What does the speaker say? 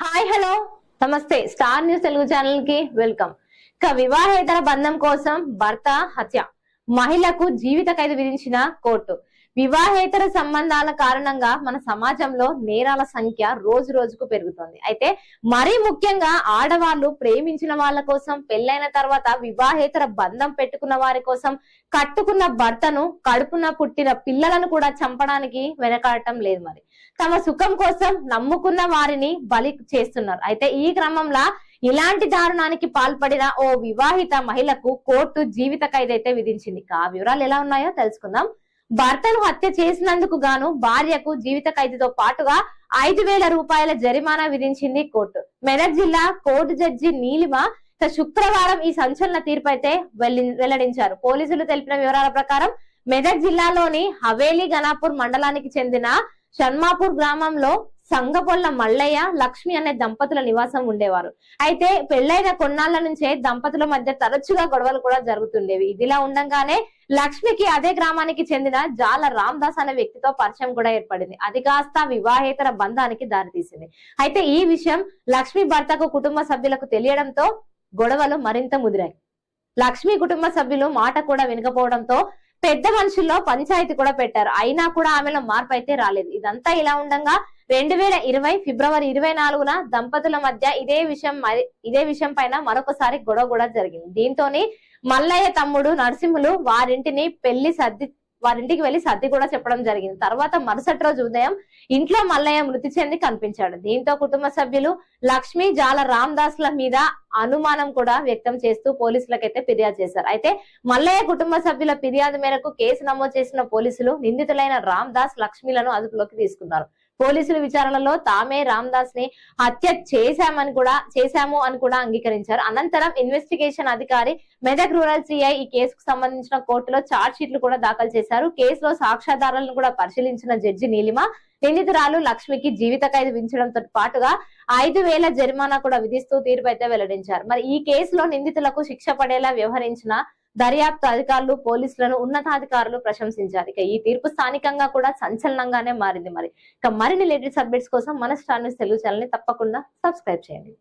Hi hello. నమస్తే. Star news Telugu ఛానల్కి welcome. ఇక వివాహేతర బంధం కోసం భర్త హత్య. మహిళకు జీవిత ఖైదు విధించిన కోర్టు. వివాహేతర సంబంధాల కారణంగా మన సమాజంలో నేరాల సంఖ్య రోజు రోజుకు పెరుగుతోంది. అయితే మరీ ముఖ్యంగా ఆడవాళ్ళు ప్రేమించిన వాళ్ళ కోసం పెళ్ళైన తర్వాత వివాహేతర బంధం పెట్టుకున్న వారి కోసం కట్టుకున్న భర్తను కడుపున పుట్టిన పిల్లలను కూడా చంపడానికి వెనకాడటం లేదు మరి. తమ సుఖం కోసం నమ్ముకున్న వారిని బలి చేస్తున్నారు. అయితే ఈ క్రమంలో ఇలాంటి దారుణానికి పాల్పడిన ఓ వివాహిత మహిళకు కోర్టు జీవిత ఖైదైతే విధించింది. ఆ వివరాలు ఎలా ఉన్నాయో తెలుసుకుందాం. భర్తను హత్య చేసినందుకు గాను భార్యకు జీవిత ఖైదుతో పాటుగా ఐదు వేల రూపాయల జరిమానా విధించింది కోర్టు. మెదక్ జిల్లా కోర్టు జడ్జి నీలిమ శుక్రవారం ఈ సంచలన తీర్పు అయితే వెల్లడించారు. పోలీసులు తెలిపిన వివరాల ప్రకారం మెదక్ జిల్లాలోని హవేలీ గణాపూర్ మండలానికి చెందిన షణ్మాపూర్ గ్రామంలో సంగపొల్ల మల్లయ్య లక్ష్మి అనే దంపతుల నివాసం ఉండేవారు. అయితే పెళ్ళైన కొన్నాళ్ళ నుంచే దంపతుల మధ్య తరచుగా గొడవలు కూడా జరుగుతుండేవి. ఇదిలా ఉండంగానే లక్ష్మికి అదే గ్రామానికి చెందిన జాల రామ్దాస్ అనే వ్యక్తితో పరిచయం కూడా ఏర్పడింది. అది కాస్త వివాహేతర బంధానికి దారితీసింది. అయితే ఈ విషయం లక్ష్మి భర్తకు కుటుంబ సభ్యులకు తెలియడంతో గొడవలు మరింత ముదిరాయి. లక్ష్మి కుటుంబ సభ్యులు మాట కూడా వినకపోవడంతో పెద్ద మనుషుల్లో పంచాయతీ కూడా పెట్టారు. అయినా కూడా ఆమెలో మార్పు అయితే రాలేదు. ఇదంతా ఇలా ఉండగా రెండు వేల ఇరవై ఫిబ్రవరి ఇరవై నాలుగున దంపతుల మధ్య ఇదే విషయం మరి- ఇదే విషయం పైన మరొకసారి గొడవ కూడా జరిగింది. దీంతోని మల్లయ్య తమ్ముడు నరసింహులు వారింటిని పెళ్ళి సర్ది వారింటికి వెళ్ళి సర్ది కూడా చెప్పడం జరిగింది. తర్వాత మరుసటి రోజు ఉదయం ఇంట్లో మల్లయ్య మృతి చెంది కనిపించాడు. దీంతో కుటుంబ సభ్యులు లక్ష్మి జాల రామ్దాస్ ల మీద అనుమానం కూడా వ్యక్తం చేస్తూ పోలీసులకైతే ఫిర్యాదు చేశారు. అయితే మల్లయ్య కుటుంబ సభ్యుల ఫిర్యాదు మేరకు కేసు నమోదు చేసిన పోలీసులు నిందితులైన రామ్ దాస్ లక్ష్మిలను అదుపులోకి తీసుకున్నారు. పోలీసుల విచారణలో తామే రామ్దాస్ని హత్య చేశామని కూడా చేశాము అని కూడా అంగీకరించారు. అనంతరం ఇన్వెస్టిగేషన్ అధికారి మెదక్ రూరల్ సిఐ ఈ కేసుకు సంబంధించిన కోర్టులో చార్జ్ షీట్లు కూడా దాఖలు చేశారు. కేసులో సాక్ష్యాధారాలను కూడా పరిశీలించిన జడ్జి నీలిమ నిందితురాలు లక్ష్మికి జీవిత ఖైదు విధించడంతో పాటుగా ఐదు వేల జరిమానా కూడా విధిస్తూ తీర్పు అయితే వెల్లడించారు. మరి ఈ కేసులో నిందితులకు శిక్ష పడేలా వ్యవహరించిన దర్యాప్తు అధికారులు పోలీసులను ఉన్నతాధికారులు ప్రశంసించారు. ఇక ఈ తీర్పు స్థానికంగా కూడా సంచలనంగానే మారింది మరి. ఇక మరిన్ని లేటెస్ట్ అప్డేట్స్ కోసం మన స్టార్ న్యూస్ తెలుగు ఛానల్ని తప్పకుండా సబ్స్క్రైబ్ చేయండి.